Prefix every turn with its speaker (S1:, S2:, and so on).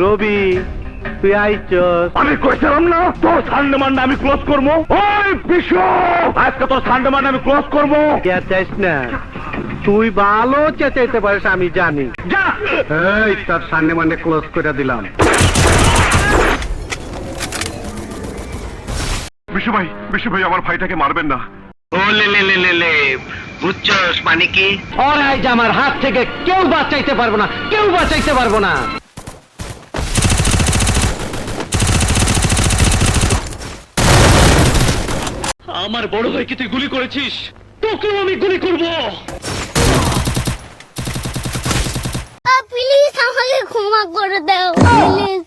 S1: রবি তুই আইছস।
S2: আমি কইছিলাম না তোর সানডে মান্ডে আমি ক্লোজ করব? ওই বিশ্ব আজকে তোর সানডে মান্ডে আমি ক্লোজ করব?
S1: কে চাইস না। তুই ভালো চেঁচাইতে পারিস আমি জানি।
S2: যা!
S1: এই তার সামনে মানে ক্লোজ করে দিলাম।
S2: বিশ্ব ভাই বিশ্ব ভাই আমার ভাইটাকে মারবেন না।
S1: আমার হাত থেকে কেউ বাঁচাইতে পারব না কেউ বাঁচাইতে পারব না।
S3: আমার বড় ভাইকে তুই গুলি করেছিস তোকেও আমি গুলি করব। প্লিজ আমাকে ক্ষমা করে দাও প্লিজ